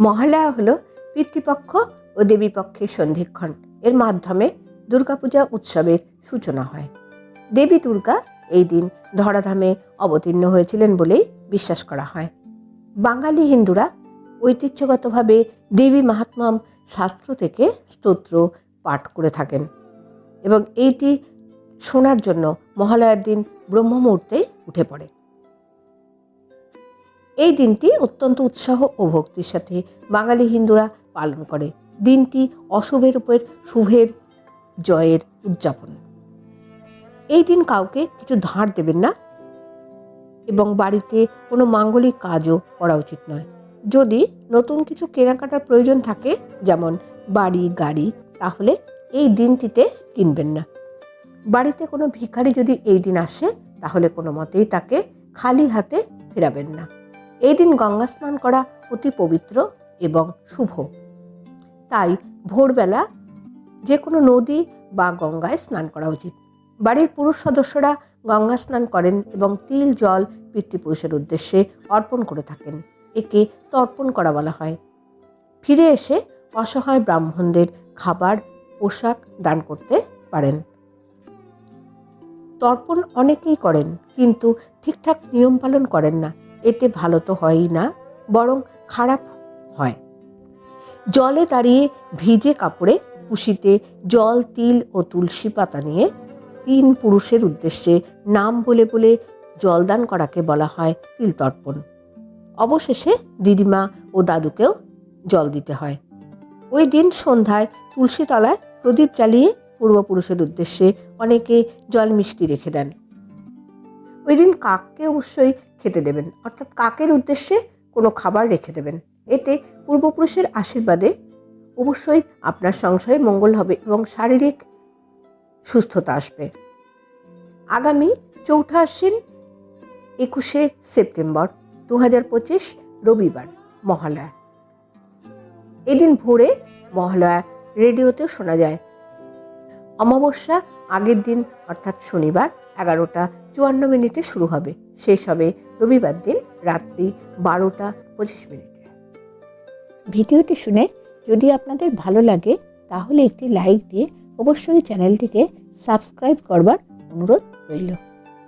মহালয়া হলো পিতৃপক্ষ ও দেবীপক্ষের সন্ধিক্ষণ। এর মাধ্যমে দুর্গাপূজা উৎসবের সূচনা হয়। দেবী দুর্গা এই দিন ধরাধামে অবতীর্ণ হয়েছিলেন বলেই বিশ্বাস করা হয়। বাঙালি হিন্দুরা ঐতিহ্যগতভাবে দেবী মাহাত্ম্যম শাস্ত্র থেকে স্তোত্র পাঠ করে থাকেন এবং এইটি শোনার জন্য মহালয়ার দিন ব্রহ্ম মুহূর্তে উঠে পড়ে। এই দিনটি অত্যন্ত উৎসাহ ও ভক্তির সাথে বাঙালি হিন্দুরা পালন করে। দিনটি অশুভের উপর শুভের জয়ের উদযাপন। এই দিন কাউকে কিছু ধার দেবেন না এবং বাড়িতে কোনো মাঙ্গলিক কাজও করা উচিত নয়। যদি নতুন কিছু কেনাকাটার প্রয়োজন থাকে, যেমন বাড়ি, গাড়ি, তাহলে এই দিনটিতে কিনবেন না। বাড়িতে কোনো ভিখারি যদি এই দিন আসে, তাহলে কোনো মতেই তাকে খালি হাতে ফেরাবেন না। এই দিন গঙ্গা স্নান করা অতি পবিত্র এবং শুভ। তাই ভোরবেলা যে কোনো নদী বা গঙ্গায় স্নান করা উচিত। বাড়ির পুরুষ সদস্যরা গঙ্গা স্নান করেন এবং তিল, জল পিতৃপুরুষের উদ্দেশ্যে অর্পণ করে থাকেন। একে তর্পণ করা বলা হয়। ফিরে এসে অসহায় ব্রাহ্মণদের খাবার, পোশাক দান করতে পারেন। তর্পণ অনেকেই করেন, কিন্তু ঠিকঠাক নিয়ম পালন করেন না। এতে ভালো তো হয়ই না, বরং খারাপ হয়। জলে দাঁড়িয়ে ভিজে কাপড়ে কুশিতে জল, তিল ও তুলসী পাতা নিয়ে তিন পুরুষের উদ্দেশ্যে নাম বলে বলে জলদান করাকে বলা হয় তিল তর্পণ। অবশেষে দিদিমা ও দাদুকেও জল দিতে হয়। ওই দিন সন্ধ্যায় তুলসী তলায় প্রদীপ জ্বালিয়ে পূর্বপুরুষের উদ্দেশ্যে অনেকে জল মিষ্টি রেখে দেন। ওই দিন কাককে অবশ্যই খেতে দেবেন। অর্থাৎ কাকের উদ্দেশ্যে কোনো খাবার রেখে দেবেন। এতে পূর্বপুরুষের আশীর্বাদে অবশ্যই আপনার সংসারে মঙ্গল হবে এবং শারীরিক সুস্থতা আসবে। আগামী চৌঠা আশ্বিন একুশে সেপ্টেম্বর দু হাজার পঁচিশ রবিবার মহালয়া। এদিন ভোরে মহালয়া রেডিওতেও শোনা যায় অমাবস্যা, আগের দিন, অর্থাৎ শনিবার, এগারোটা চুয়ান্ন মিনিটে শুরু হবে। শেষ হবে রবিবার দিন রাত্রি বারোটা পঁচিশ মিনিটে। ভিডিওটি শুনে যদি আপনাদের ভালো লাগে, তাহলে একটি লাইক দিয়ে অবশ্যই চ্যানেলটিকে সাবস্ক্রাইব করবার অনুরোধ রইল।